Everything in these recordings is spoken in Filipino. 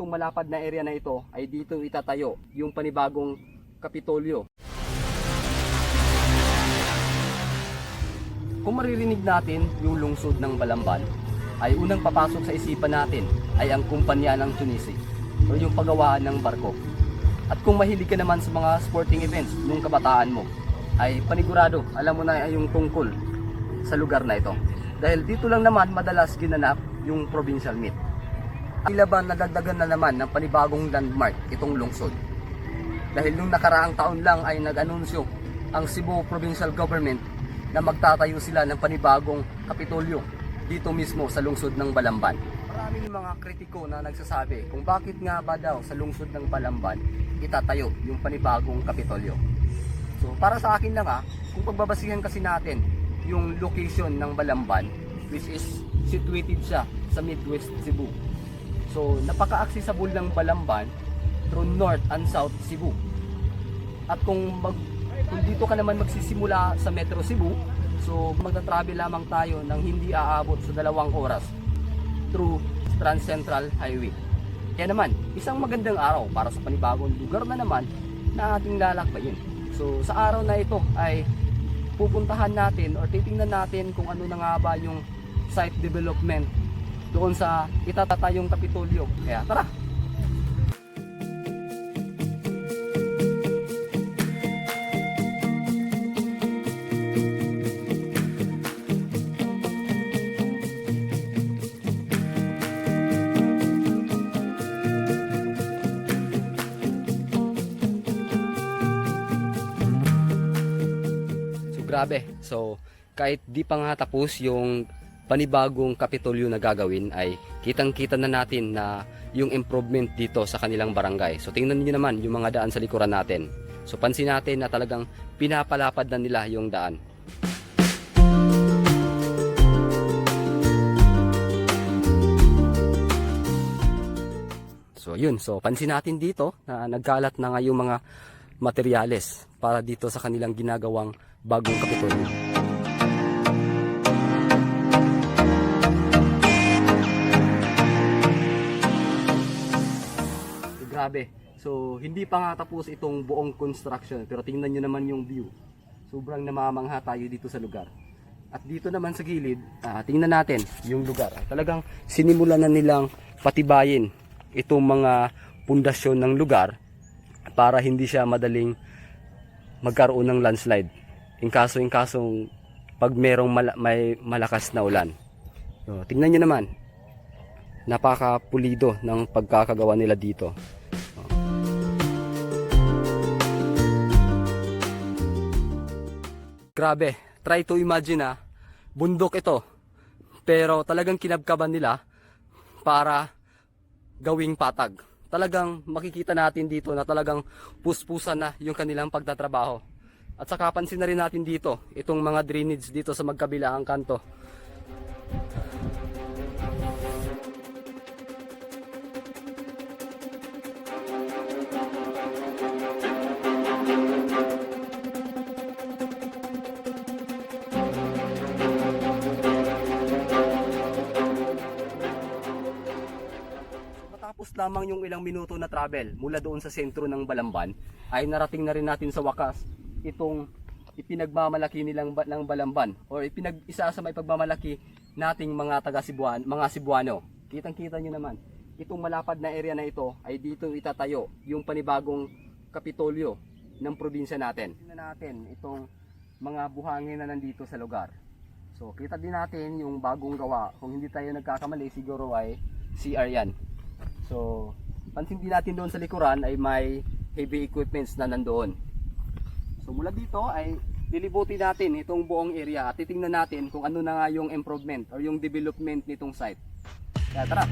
itong malapad na area na ito ay dito itatayo yung panibagong Kapitolyo. Kung maririnig natin yung lungsod ng Balamban, ay unang papasok sa isipan natin ay ang kumpanya ng Tunisi o yung paggawaan ng barko. At kung mahilig ka naman sa mga sporting events nung kabataan mo, ay panigurado, alam mo na yung tungkol sa lugar na ito. Dahil dito lang naman madalas ginanap yung provincial meet. Tila ba nadagdagan na naman ng panibagong landmark itong lungsod? Dahil nung nakaraang taon lang ay nag-anunsyo ang Cebu Provincial Government na magtatayo sila ng panibagong kapitolyo dito mismo sa lungsod ng Balamban. Maraming mga kritiko na nagsasabi kung bakit nga ba daw sa lungsod ng Balamban itatayo yung panibagong kapitolyo. So para sa akin lang ah, kung pagbabasihan kasi natin yung location ng Balamban which is situated siya sa Midwest Cebu. So napaka-accessible ng Balamban through North and South Cebu. At kung mag kung dito ka naman magsisimula sa Metro Cebu, so magta-travel lamang tayo ng hindi aabot sa dalawang oras through Trans Central Highway. Kaya naman, isang magandang araw para sa panibagong lugar na naman na ating lalakbayin. So sa araw na ito ay pupuntahan natin or titingnan natin kung ano na nga ba yung site development doon sa itatatayong Kapitolyo. Kaya tara! So grabe. So kahit di pa nga tapos yung panibagong kapitolyo na gagawin ay kitang-kita na natin na yung improvement dito sa kanilang barangay. So tingnan niyo naman yung mga daan sa likuran natin. So pansin natin na talagang pinapalapad na nila yung daan. So yun, so pansin natin dito na nagkalat na nga yung mga materyales para dito sa kanilang ginagawang bagong kapitolyo. Grabe. So, hindi pa nga tapos itong buong construction. Pero tingnan nyo naman yung view. Sobrang namamangha tayo dito sa lugar. At dito naman sa gilid, ah, tingnan natin yung lugar. Talagang sinimulan na nilang patibayin itong mga pundasyon ng lugar para hindi siya madaling magkaroon ng landslide. In kaso in kasong pag merong mala- may malakas na ulan. So, tingnan nyo naman. Napakapulido ng pagkakagawa nila dito. Grabe, try to imagine ah, bundok ito. Pero talagang kinabkaban nila para gawing patag. Talagang makikita natin dito na talagang puspusan na yung kanilang pagtatrabaho. At saka pansin na rin natin dito, itong mga drainage dito sa magkabilaang kanto. Matapos lamang yung ilang minuto na travel mula doon sa sentro ng Balamban, ay narating na rin natin sa wakas itong ipinagmamalaki nilang ng Balamban or ipinag isa sa may pagmamalaki nating mga taga Cebuan, mga Cebuano. Kitang-kita nyo naman, itong malapad na area na ito ay dito itatayo yung panibagong kapitolyo ng probinsya natin. Tingnan natin itong mga buhangin na nandito sa lugar. So kita din natin yung bagong gawa. Kung hindi tayo nagkakamali siguro ay CR yan. So, pansin din natin doon sa likuran ay may heavy equipments na nandoon. So, mula dito ay lilibutin natin itong buong area at titingnan natin kung ano na nga yung improvement or yung development nitong site. Kaya tara!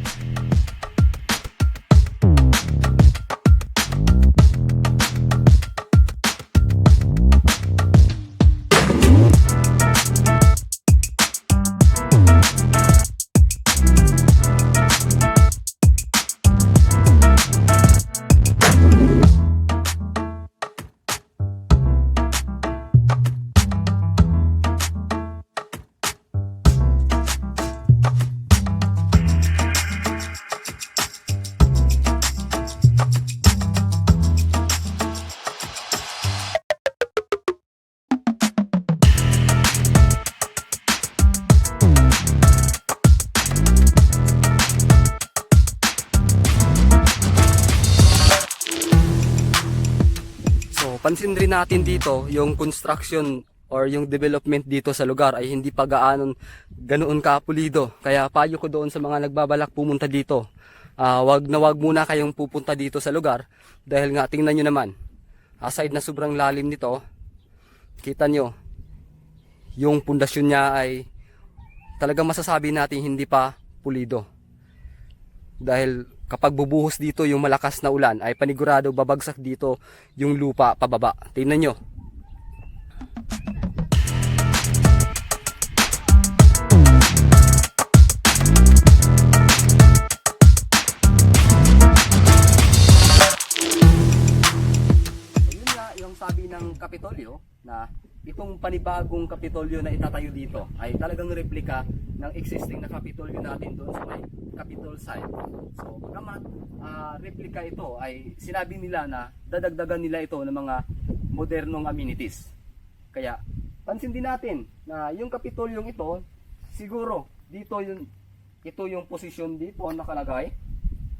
Pansin rin natin dito yung construction or yung development dito sa lugar ay hindi pa gaanon ganoon kapulido. Kaya payo ko doon sa mga nagbabalak pumunta dito. Ah, wag na wag muna kayong pupunta dito sa lugar dahil nga tingnan nyo naman. Aside na sobrang lalim nito, kita nyo, yung pundasyon niya ay talagang masasabi natin hindi pa pulido. Dahil kapag bubuhos dito yung malakas na ulan ay panigurado babagsak dito yung lupa pababa. Tingnan nyo. Kapitolyo na itong panibagong Kapitolyo na itatayo dito ay talagang replika ng existing na Kapitolyo natin doon sa may Capitol site. So, bagamat ah, replika ito ay sinabi nila na dadagdagan nila ito ng mga modernong amenities. Kaya pansin din natin na yung Kapitolyong ito siguro dito yung ito yung posisyon dito nakalagay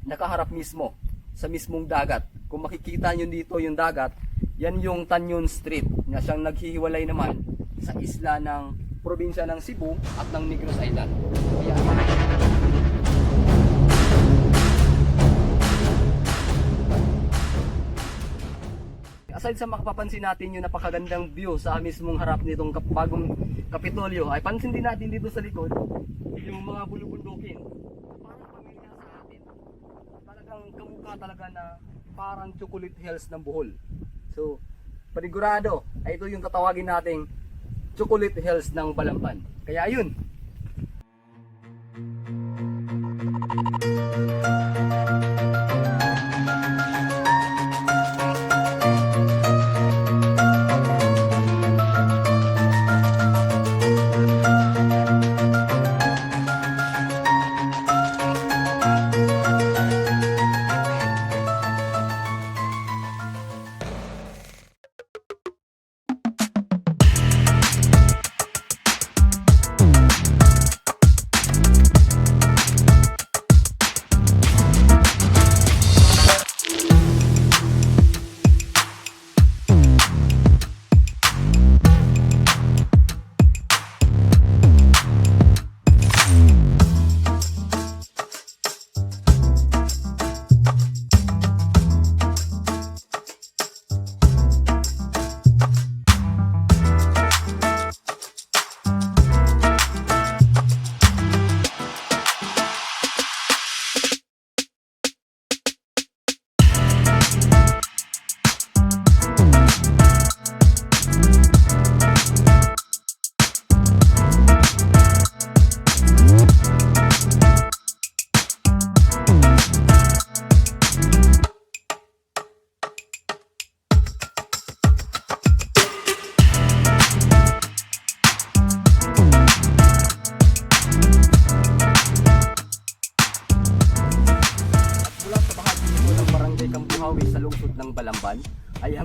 nakaharap mismo sa mismong dagat. Kung makikita nyo dito yung dagat, yan yung Tanyon Street na siyang naghihiwalay naman sa isla ng probinsya ng Cebu at ng Negros Island. Kaya, aside sa makapapansin natin yung napakagandang view sa mismong harap nitong bagong kapitolyo, ay pansin din natin dito sa likod yung mga bulubundukin. Parang pamilya sa atin talagang kamukha talaga na parang chocolate hills ng Bohol. So, panigurado, ito yung tatawagin nating chocolate hills ng Balamban. Kaya ayun,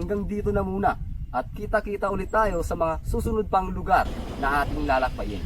hanggang dito na muna at kita-kita ulit tayo sa mga susunod pang lugar na ating lalakbayin.